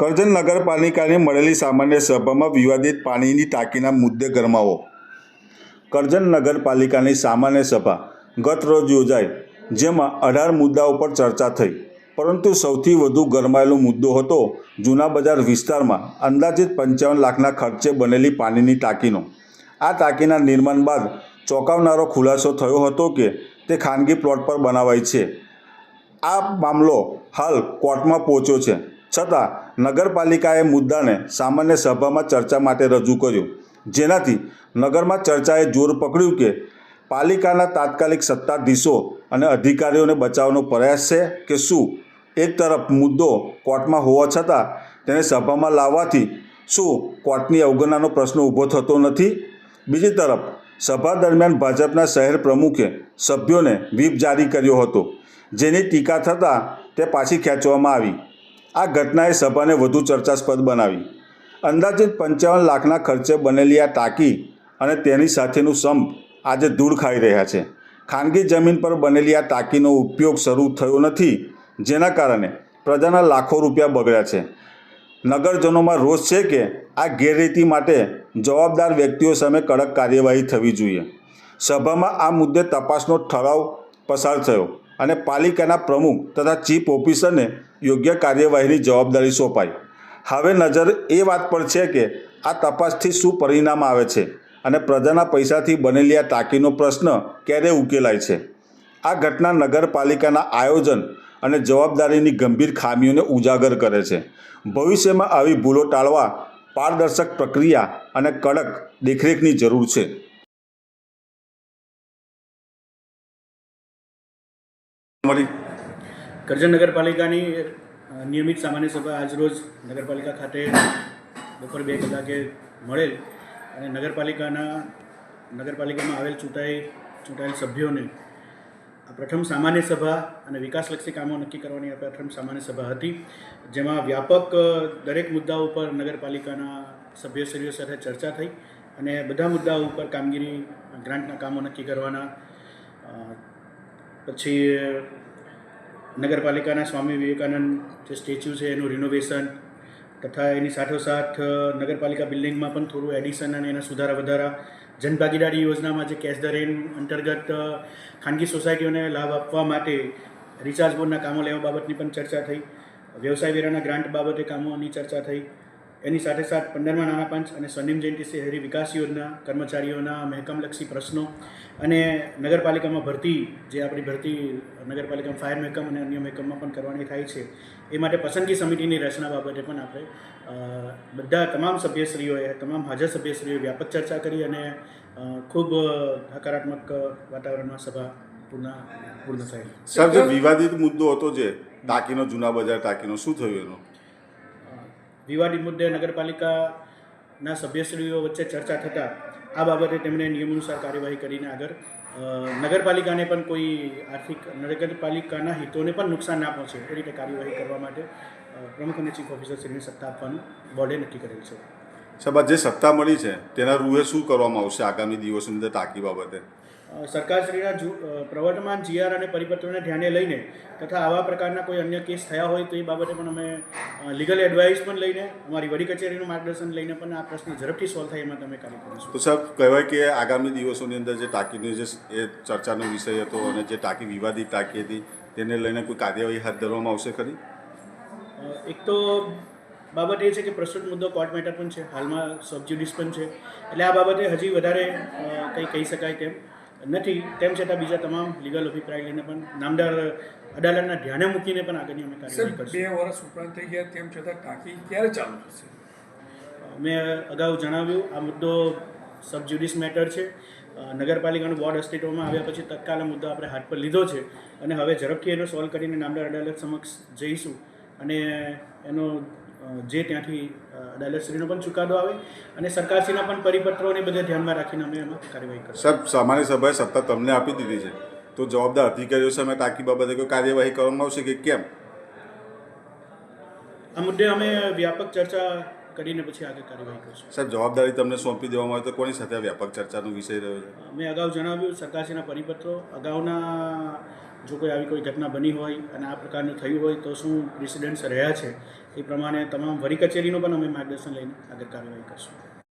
કરજણ નગરપાલિકાની મળેલી સામાન્ય સભામાં વિવાદિત પાણીની ટાંકીના મુદ્દે ગરમાવો. કરજણ નગરપાલિકાની સામાન્ય સભા ગત રોજ યોજાઈ, જેમાં અઢાર મુદ્દાઓ પર ચર્ચા થઈ. પરંતુ સૌથી વધુ ગરમાયેલો મુદ્દો હતો જૂના બજાર વિસ્તારમાં અંદાજિત પંચાવન લાખના ખર્ચે બનેલી પાણીની ટાંકીનો. આ ટાંકીના નિર્માણ બાદ ચોંકાવનારો ખુલાસો થયો હતો કે તે ખાનગી પ્લોટ પર બનાવાય છે. આ મામલો હાલ કોર્ટમાં પહોંચ્યો છે. છતાં નગરપાલિકાએ મુદ્દાને સામાન્ય સભામાં ચર્ચા માટે રજૂ કર્યો. જેનાથી નગરમાં ચર્ચાએ જોર પકડ્યું કે પાલિકાના તાત્કાલિક સત્તાધીશો અને અધિકારીઓને બચાવવાનો પ્રયાસ છે કે શું? એક તરફ મુદ્દો કોર્ટમાં હોવા છતાં તેને સભામાં લાવવાથી શું કોર્ટની અવગણનાનો પ્રશ્ન ઊભો થતો નથી? બીજી તરફ, સભા દરમિયાન ભાજપના શહેર પ્રમુખે સભ્યોને વ્હીપ જારી કર્યો હતો, જેની ટીકા થતાં તે પાછી ખેંચવામાં આવી. આ ઘટનાએ સભાને વધુ ચર્ચાસ્પદ બનાવી. અંદાજિત પંચાવન લાખના ખર્ચે બનેલી આ ટાંકી અને તેની સાથેનું સંપ આજે ધૂળ ખાઈ રહ્યા છે. ખાનગી જમીન પર બનેલી આ ટાંકીનો ઉપયોગ શરૂ થયો નથી, જેના કારણે પ્રજાના લાખો રૂપિયા બગડ્યા છે. નગરજનોમાં રોષ છે કે આ ગેરરીતિ માટે જવાબદાર વ્યક્તિઓ સામે કડક કાર્યવાહી થવી જોઈએ. સભામાં આ મુદ્દે તપાસનો ઠરાવ પસાર થયો અને પાલિકાના પ્રમુખ તથા ચીફ ઓફિસરને યોગ્ય કાર્યવાહીની જવાબદારી સોંપાઈ. હવે નજર એ વાત પર છે કે આ તપાસથી શું પરિણામ આવે છે અને પ્રજાના પૈસાથી બનેલી આ ટાંકીનો પ્રશ્ન ક્યારે ઉકેલાય છે? આ ઘટના નગરપાલિકાના આયોજન અને જવાબદારીની ગંભીર ખામીઓને ઉજાગર કરે છે. ભવિષ્યમાં આવી ભૂલો ટાળવા પારદર્શક પ્રક્રિયા અને કડક દેખરેખની જરૂર છે. કરજણ નગરપાલિકાની નિયમિત સામાન્ય સભા આજરોજ નગરપાલિકા ખાતે બપોર બે કલાકે મળેલ અને નગરપાલિકાના, નગરપાલિકામાં આવેલ ચૂંટાઈ, ચૂંટાયેલ સભ્યોને આ પ્રથમ સામાન્ય સભા અને વિકાસલક્ષી કામો નક્કી કરવાની આ પ્રથમ સામાન્ય સભા હતી, જેમાં વ્યાપક દરેક મુદ્દાઓ ઉપર નગરપાલિકાના સભ્યશ્રીઓ સાથે ચર્ચા થઈ અને બધા મુદ્દાઓ ઉપર કામગીરી, ગ્રાન્ટના કામો નક્કી કરવાના પછી નગરપાલિકાના સ્વામી વિવેકાનંદ જે સ્ટેચ્યુ છે એનું રિનોવેશન તથા એની સાથોસાથ નગરપાલિકા બિલ્ડિંગમાં પણ થોડું એડિશન અને એના સુધારા વધારા, જનભાગીદારી યોજનામાં જે કેશ ધ રેન અંતર્ગત ખાનગી સોસાયટીઓને લાભ આપવા માટે રિચાર્જ બોર્ડના કામો લેવા બાબતની પણ ચર્ચા થઈ, વ્યવસાય વેરાના ગ્રાન્ટ બાબતે કામોની ચર્ચા થઈ એની સાથે સાથે પંદરમા નાણાં પંચ અને સ્વર્ણિમ જયંતિ શહેરી વિકાસ યોજના, કર્મચારીઓના મહેકમલક્ષી પ્રશ્નો અને નગરપાલિકામાં ભરતી, જે આપણી ભરતી નગરપાલિકામાં ફાયર મહેકમ અને અન્ય મહેકમમાં પણ કરવાની થાય છે, એ માટે પસંદગી સમિતિની રચના બાબતે પણ આપણે બધા તમામ સભ્યશ્રીઓએ, તમામ હાજર સભ્યશ્રીઓએ વ્યાપક ચર્ચા કરી અને ખૂબ હકારાત્મક વાતાવરણમાં સભા પૂર્ણ પૂર્ણ થઈ. સાહેબ, જે વિવાદિત મુદ્દો હતો જે, ટાંકીનો જૂના બજાર, ટાંકીનો શું થયું એનું? વિવાદિત મુદ્દે નગરપાલિકાના સભ્યશ્રીઓ વચ્ચે ચર્ચા થતાં આ બાબતે તેમણે નિયમ અનુસાર કાર્યવાહી કરીને આગળ નગરપાલિકાને પણ કોઈ આર્થિક, નગરપાલિકાના હિતોને પણ નુકસાન ના પહોંચે એ રીતે કાર્યવાહી કરવા માટે પ્રમુખ અને ચીફ ઓફિસરશ્રીને સત્તા આપવાનું બોર્ડે નક્કી કરેલ છે. સાહેબ જે સત્તા મળી છે, તેના રૂએ શું કરવામાં આવશે આગામી દિવસોની અંદર ટાંકી બાબતે? સરકારશ્રીના જુ- પ્રવર્તમાન જીઆર અને પરિપત્રોને ધ્યાને લઈને તથા આવા પ્રકારના કોઈ અન્ય કેસ થયા હોય તો એ બાબતે પણ અમે લીગલ એડવાઇસ પણ લઈને અમારી વડી કચેરીનું માર્ગદર્શન લઈને પણ આ પ્રશ્ન ઝડપથી સોલ્વ થાય એમાં તમે કાર્ય કરીશું. તો સાહેબ કહેવાય કે આગામી દિવસોની અંદર જે ટાંકીની જે એ ચર્ચાનો વિષય હતો અને જે ટાંકી વિવાદિત ટાંકી હતી તેને લઈને કોઈ કાર્યવાહી હાથ ધરવામાં આવશે ખરી? એક તો બાબત એ છે કે પ્રસ્તુત મુદ્દો કોર્ટ મેટર પણ છે હાલમાં સબજ્યુડિસ પણ છે. એટલે આ બાબતે હજી વધારે કંઈ કહી શકાય તેમ. નથી. તેમ છતાં બીજા તમામ લીગલ અભિપ્રાય લઈને પણ નામદાર અદાલતના ધ્યાને મૂકીને પણ આગળની અમે કાર્યવાહી કાર્યવાહી બે વર્ષ ઉપરાંત થઈ ગયા તેમ છતાં ટાંકી ક્યારે ચાલુ થશે? મેં અગાઉ જણાવ્યું આ મુદ્દો સબજ્યુડિસ મેટર છે. નગરપાલિકાનું બોર્ડ અસ્તિત્વમાં આવ્યા પછી તત્કાલ મુદ્દો આપણે હાથ પર લીધો છે અને હવે ઝડપથી એનો સોલ્વ કરીને નામદાર અદાલત સમક્ષ જઈશું અને એનો જે ત્યાંથી અદાલતશ્રીનો પણ ચુકાદો આવે અને સરકારશ્રીના પણ પરિપત્રોને બધા ધ્યાનમાં રાખીને અમે એમાં કાર્યવાહી કરશું સાહેબ સામાન્ય સભાએ સત્તા તમને આપી દીધી છે. તો જવાબદાર અધિકારીઓ સામે તાકી બાબતે કોઈ કાર્યવાહી કરવામાં આવશે કે કેમ? આ મુદ્દે અમે વ્યાપક ચર્ચા કરીને પછી આગળ કાર્યવાહી કરશું. સાહેબ જવાબદારી તમને સોંપી દેવામાં આવે તો કોની સાથે વ્યાપક ચર્ચાનો વિષય રહ્યો છે? મેં અગાઉ જણાવ્યું સરકારશ્રીના પરિપત્રો અગાઉના જો કોઈ આવી કોઈ ઘટના બની હોય અને આ પ્રકારનું થયું હોય તો શું પ્રેસિડેન્ટ્સ રહ્યા છે એ પ્રમાણે તમામ વરી કચેરીનું પણ અમે માર્ગદર્શન લઈને આગળ કાર્યવાહી કરશું.